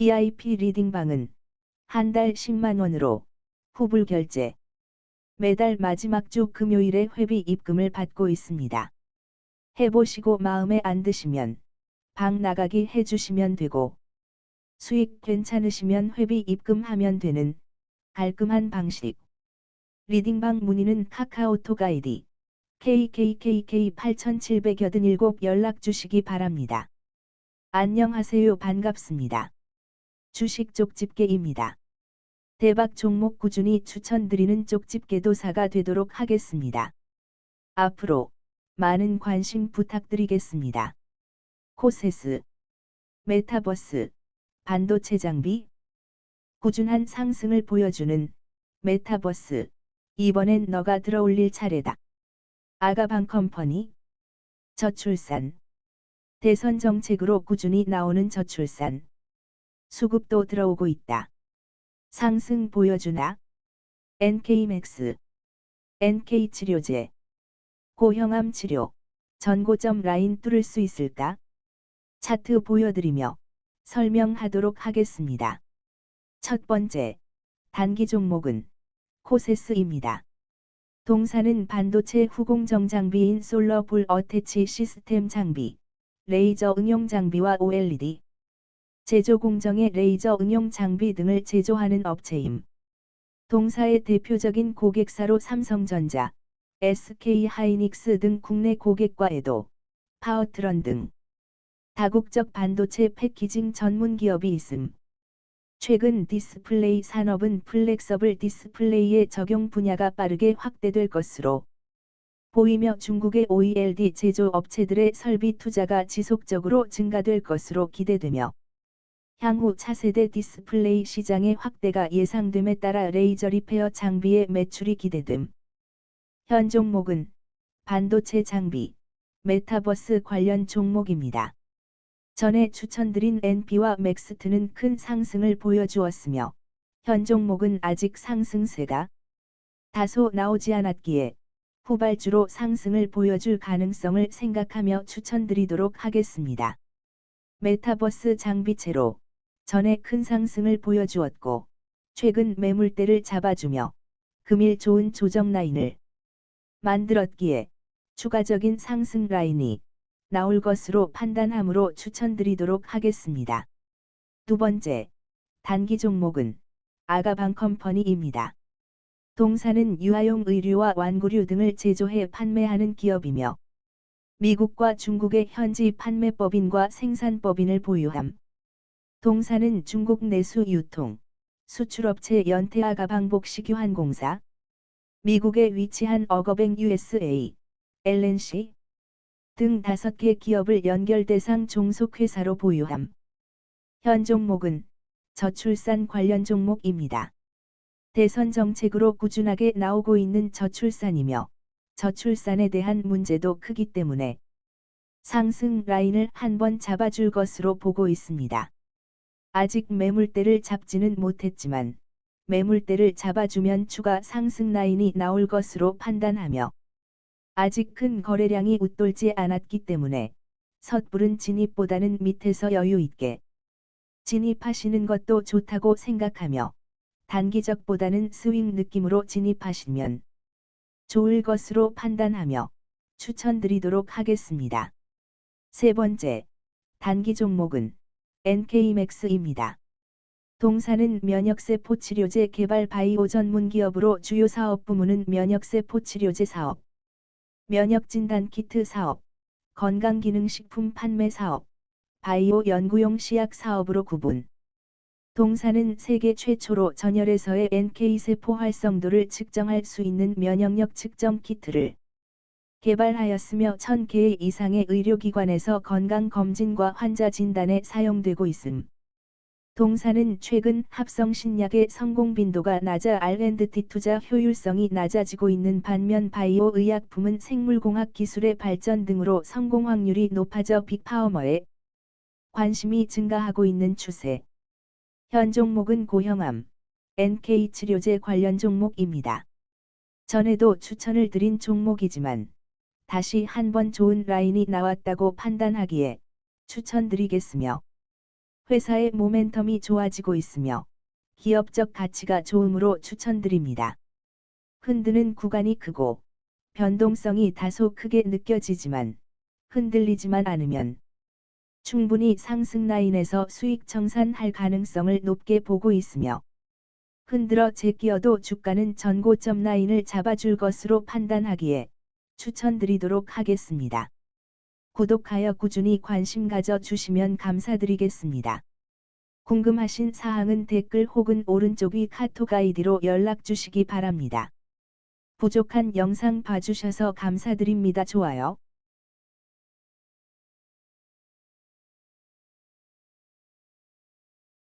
VIP 리딩방은 한 달 10만원으로 후불 결제. 매달 마지막 주 금요일에 회비 입금을 받고 있습니다. 해보시고 마음에 안 드시면 방 나가기 해주시면 되고 수익 괜찮으시면 회비 입금하면 되는 깔끔한 방식. 리딩방 문의는 카카오톡 아이디 KKKK 8787 연락 주시기 바랍니다. 안녕하세요 반갑습니다. 주식 쪽집게입니다. 대박 종목 꾸준히 추천드리는 쪽집게도사가 되도록 하겠습니다. 앞으로 많은 관심 부탁드리겠습니다. 코세스, 메타버스, 반도체 장비, 꾸준한 상승을 보여주는 메타버스, 이번엔 너가 들어올릴 차례다. 아가방 컴퍼니, 저출산, 대선 정책으로 꾸준히 나오는 저출산, 수급도 들어오고 있다. 상승 보여주나? NK맥스, NK치료제, 고형암 치료, 전고점 라인 뚫을 수 있을까? 차트 보여드리며 설명하도록 하겠습니다. 첫 번째, 단기 종목은 코세스입니다. 동사는 반도체 후공 정 장비인 솔러 불 어태치 시스템 장비, 레이저 응용 장비와 OLED, 제조 공정의 레이저 응용 장비 등을 제조하는 업체임. 동사의 대표적인 고객사로 삼성전자, SK 하이닉스 등 국내 고객과에도 파워트런 등 다국적 반도체 패키징 전문 기업이 있음. 최근 디스플레이 산업은 플렉서블 디스플레이의 적용 분야가 빠르게 확대될 것으로 보이며 중국의 OELD 제조 업체들의 설비 투자가 지속적으로 증가될 것으로 기대되며 향후 차세대 디스플레이 시장의 확대가 예상됨에 따라 레이저 리페어 장비의 매출이 기대됨. 현 종목은 반도체 장비, 메타버스 관련 종목입니다. 전에 추천드린 NP와 맥스트는 큰 상승을 보여주었으며 현 종목은 아직 상승세가 다소 나오지 않았기에 후발주로 상승을 보여줄 가능성을 생각하며 추천드리도록 하겠습니다. 메타버스 장비체로 전에 큰 상승을 보여주었고 최근 매물대를 잡아주며 금일 좋은 조정 라인을 만들었기에 추가적인 상승 라인이 나올 것으로 판단함으로 추천드리도록 하겠습니다. 두 번째, 단기 종목은 아가방 컴퍼니입니다. 동사는 유아용 의류와 완구류 등을 제조해 판매하는 기업이며 미국과 중국의 현지 판매법인과 생산법인을 보유함. 동사는 중국 내수 유통, 수출업체 연태아 가방복 식유한공사, 미국에 위치한 어거뱅 USA, LNC, 등 다섯 개 기업을 연결 대상 종속회사로 보유함. 현 종목은 저출산 관련 종목입니다. 대선 정책으로 꾸준하게 나오고 있는 저출산이며 저출산에 대한 문제도 크기 때문에 상승 라인을 한번 잡아줄 것으로 보고 있습니다. 아직 매물대를 잡지는 못했지만 매물대를 잡아주면 추가 상승 라인이 나올 것으로 판단하며 아직 큰 거래량이 웃돌지 않았기 때문에 섣부른 진입보다는 밑에서 여유 있게 진입하시는 것도 좋다고 생각하며 단기적보다는 스윙 느낌으로 진입하시면 좋을 것으로 판단하며 추천드리도록 하겠습니다. 세 번째, 단기 종목은 NK맥스입니다. 동사는 면역세포 치료제 개발 바이오 전문 기업으로 주요 사업 부문은 면역세포 치료제 사업, 면역진단 키트 사업, 건강기능식품 판매 사업, 바이오 연구용 시약 사업으로 구분. 동사는 세계 최초로 전열에서의 NK세포 활성도를 측정할 수 있는 면역력 측정 키트를 개발하였으며 1000개 이상의 의료기관에서 건강검진과 환자 진단에 사용되고 있음. 동사는 최근 합성 신약의 성공 빈도가 낮아 R&D 투자 효율성이 낮아지고 있는 반면 바이오 의약품은 생물공학 기술의 발전 등으로 성공 확률이 높아져 빅파워머에 관심이 증가하고 있는 추세. 현 종목은 고형암, NK 치료제 관련 종목입니다. 전에도 추천을 드린 종목이지만 다시 한번 좋은 라인이 나왔다고 판단하기에 추천드리겠으며 회사의 모멘텀이 좋아지고 있으며 기업적 가치가 좋으므로 추천드립니다. 흔드는 구간이 크고 변동성이 다소 크게 느껴지지만 흔들리지만 않으면 충분히 상승 라인에서 수익 청산할 가능성을 높게 보고 있으며 흔들어 제끼어도 주가는 전고점 라인을 잡아줄 것으로 판단하기에 추천드리도록 하겠습니다. 구독하여 꾸준히 관심 가져 주시면 감사드리겠습니다. 궁금하신 사항은 댓글 혹은 오른쪽 위 카톡 아이디로 연락 주시기 바랍니다. 부족한 영상 봐주셔서 감사드립니다. 좋아요.